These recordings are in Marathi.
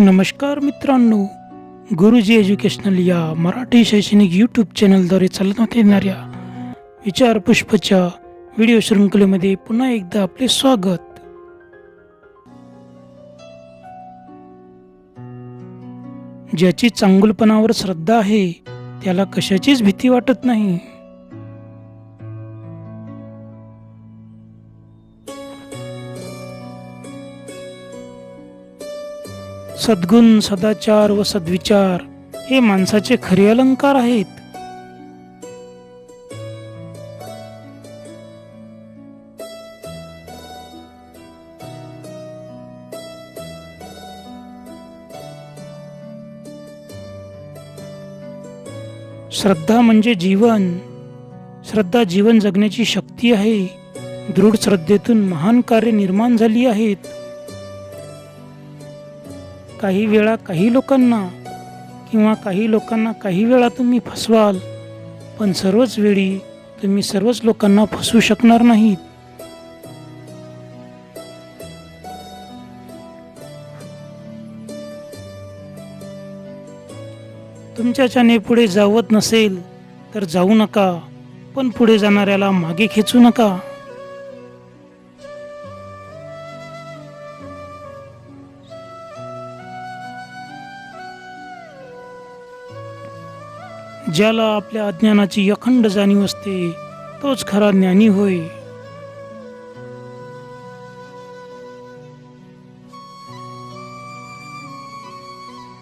नमस्कार मित्रांनो गुरुजी एज्युकेशनल या मराठी शैक्षणिक यूट्यूब चॅनलद्वारे चालवण्यात येणाऱ्या विचार पुष्पच्या व्हिडिओ शृंखलेमध्ये पुन्हा एकदा आपले स्वागत. ज्याची चांगुलपणावर श्रद्धा आहे त्याला कशाचीच भीती वाटत नाही. सद्गुण सदाचार व सद्विचार हे माणसाचे खरे अलंकार आहेत. श्रद्धा म्हणजे जीवन. श्रद्धा जीवन जगण्याची शक्ती आहे. दृढ श्रद्धेतून महान कार्य निर्माण झाली आहेत. काही वेळा काही लोकांना किंवा काही लोकांना काही वेळा तुम्ही फसवाल पण सर्वच वेळी तुम्ही सर्वच लोकांना फसवू शकणार नाहीत. तुमच्याच्याने पुढे जावत नसेल तर जाऊ नका पण पुढे जाणाऱ्याला मागे खेचू नका. ज्याला आपल्या अज्ञानाची अखंड जाणीव असते तोच खरा ज्ञानी होय.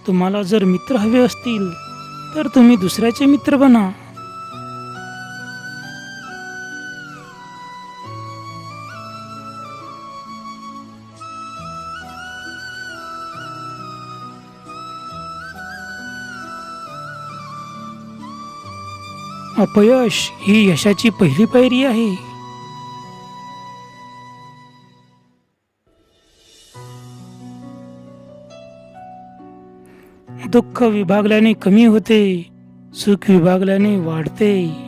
तुम्हाला जर मित्र हवे असतील तर तुम्ही दुसऱ्याचे मित्र बना. अपयश ही यशाची पहिली पायरी आहे. दुःख विभागल्याने कमी होते सुख विभागल्याने वाढते.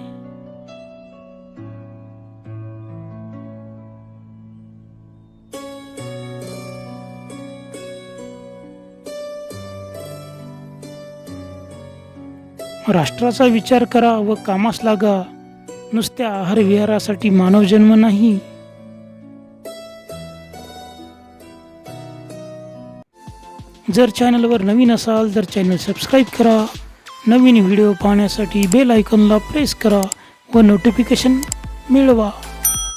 राष्ट्राचा विचार करा व कामास लागा. नुसत्या आहार विहारासाठी मानव जन्म नाही. जर चॅनलवर नवीन असाल तर चॅनल सबस्क्राईब करा. नवीन व्हिडिओ पाहण्यासाठी बेल आयकॉनला प्रेस करा व नोटिफिकेशन मिळवा.